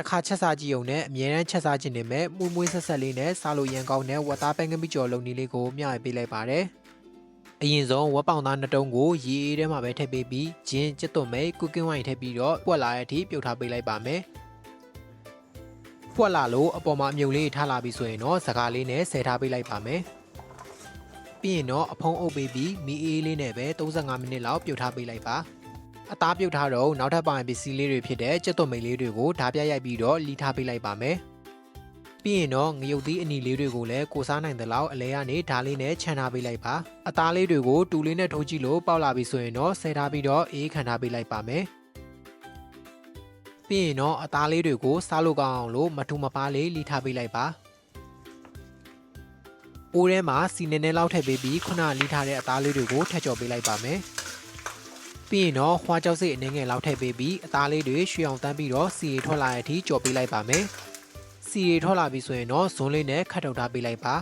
တစ်ခါချက်စားကြည့်ုံနဲ့အမြဲတမ်းချက်စားခြင်းနေမဲ့မှုမွေးဆက်ဆက်လေးနဲ့စားလို့ရန်ကောင်းတဲ့ဝတ်သားပဲငမိကျော်လုံနီလေးကိုမျှဝေပေးလိုက်ပါတယ်အရင်ဆုံးဝက်ပေါင်သားနှစ်တုံးကိုရေအေးထဲမှာပဲထည့်ပေးပြီးဂျင်းကျက်သွန်မဲကုကင်းဝိုင်ထည့်ပြီးတော့ပွက်လာတဲ့အထိပြုတ်ထားပေးလိုက်ပါမယ်ပွက်လာလို့အပေါ်မှာအမြုပ်လေးထားလာပြီဆိုရင်တော့စကားလေးနဲ့ဆယ်ထားပေးလိုက်ပါမယ်ပြီးရင်တော့အဖုံးအုပ်ပေးပြီးမီအေးလေးနဲ့ပဲ35မိနစ်လောက်ပြုတ်ထားပေးလိုက်ပါ အသားပြုတ်ထားတော့နောက်ထပ်ပိုင်းပစ္စည်းလေးတွေဖြစ်တဲ့ကျက်သွန်မိတ်လေးတွေကိုဓာပြရိုက်ပြီးတော့လီထားပေးလိုက်ပါမယ်ပြီးရင်တော့ငရုတ်သီးအနီလေးတွေကိုလည်းကိုစားနိုင်တဲ့လောက်အလဲကနေဓာလေးနဲ့ခြံထားပေးလိုက်ပါအသားလေးတွေကိုတူလေးနဲ့ထိုးကြည့်လို့ပေါက်လာပြီဆိုရင်တော့ဆယ်ထားပြီးတော့အေးခံထားပေးလိုက်ပါမယ်ပြီးရင်တော့အသားလေးတွေကိုစားလို့ကောင်းအောင်လို့မထူမပါလေးလီထားပေးလိုက်ပါအိုးထဲမှာစီနေနေလောက်ထည့်ပေးပြီးခုနလီထားတဲ့အသားလေးတွေကိုထည့်ကျော်ပေးလိုက်ပါမယ် ပြီးရင်တော့ခွားကြောက်စိတ်အနေငယ်လောက်ထည့်ပေးပြီးအသားလေးတွေရွှေအောင်တန်းပြီးတော့စီရီထွက်လာတဲ့အထိကြော်ပေးလိုက်ပါမယ်စီရီထွက်လာပြီဆိုရင်တော့ဇွန်းလေးနဲ့ခတ်ထုတ်ထားပေးလိုက်ပါ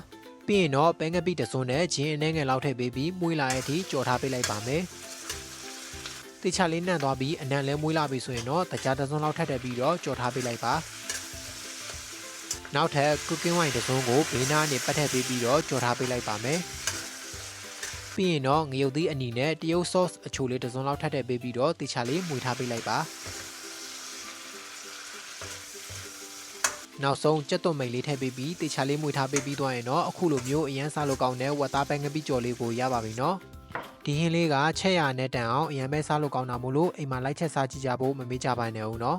ပြီးရင်တော့ပဲငပိတစွန်းနဲ့ဂျင်းအနေငယ်လောက်ထည့်ပေးပြီးမွေးလာတဲ့အထိကြော်ထားပေးလိုက်ပါမယ်တေချာလေးနှံ့သွားပြီးအနံ့လဲမွေးလာပြီဆိုရင်တော့တကြားတစွန်းလောက်ထပ်တက်ပြီးတော့ကြော်ထားပေးလိုက်ပါနောက်ထပ် cooking wine တစ်စုံကိုဘေးနားနဲ့ပတ်ထည့်ပေးပြီးတော့ကြော်ထားပေးလိုက်ပါမယ် ပြီးရင်တော့ငရုတ်သီးအနီနဲ့တရုတ် sauce အချိုလေးတစ်စုံလောက်ထပ်ထည့်ပေးပြီးတော့တေချာလေးမွေထားပေးလိုက်ပါနောက်ဆုံးကြက်သွန်မိတ်လေးထည့်ပေးပြီးတေချာလေးမွေထားပေးပြီးသွားရင်တော့အခုလိုမျိုးအရန်စားလို့ကောင်းတဲ့ဝက်သားပဲငပိကြော်လေးကိုရပါပြီနော်ဒီဟင်းလေးကချက်ရနဲ့တန်အောင်အရန်ပဲစားလို့ကောင်းတာမို့လို့အိမ်မှာလိုက်ချက်စားကြည့်ကြဖို့မမေ့ကြပါနဲ့ဦးနော်